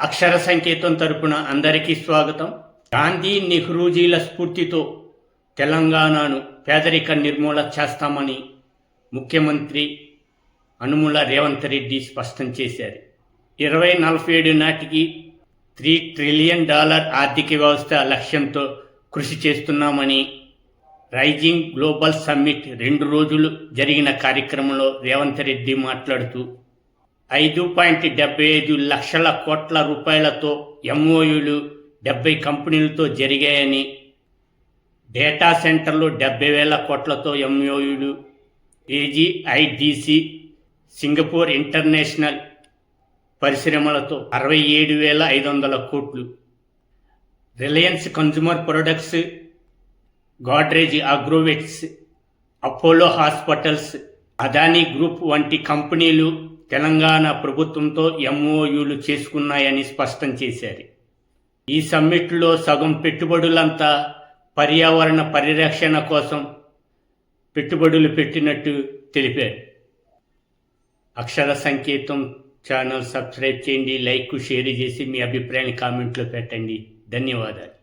అక్షర సంకేతం తరపున అందరికీ స్వాగతం. గాంధీ నెహ్రూజీల స్ఫూర్తితో తెలంగాణను పేదరిక నిర్మూలన చేస్తామని ముఖ్యమంత్రి అనుముల రేవంత్ రెడ్డి స్పష్టం చేశారు. ఇరవై నలభై ఏడు నాటికి త్రీ ట్రిలియన్ డాలర్ ఆర్థిక వ్యవస్థ లక్ష్యంతో కృషి చేస్తున్నామని రైజింగ్ గ్లోబల్ సమ్మిట్ రెండు రోజులు జరిగిన కార్యక్రమంలో రేవంత్ రెడ్డి మాట్లాడుతూ ఐదు పాయింట్ డెబ్బై ఐదు లక్షల కోట్ల రూపాయలతో ఎంఓయూలు డెబ్బై కంపెనీలతో జరిగాయని. డేటా సెంటర్లు డెబ్బై వేల కోట్లతో ఎంఓయూలు. ఏజీఐడిసి సింగపూర్ ఇంటర్నేషనల్ పరిశ్రమలతో అరవై ఏడు వేల ఐదు వందల కోట్లు. Reliance consumer products Godrej Agrovets Apollo hospitals Adani group వంటి కంపెనీలు తెలంగాణ ప్రభుత్వంతో ఎంఓయూలు చేసుకున్నాయని స్పష్టం చేశారు. ఈ సమ్మిట్లో సగం పెట్టుబడులంతా పర్యావరణ పరిరక్షణ కోసం పెట్టుబడులు పెట్టినట్టు తెలిపారు. అక్షర సంకేతం ఛానల్ సబ్స్క్రైబ్ చేయండి లైక్ షేర్ చేసి మీ అభిప్రాయాన్ని కామెంట్లో పెట్టండి. ధన్యవాదాలు.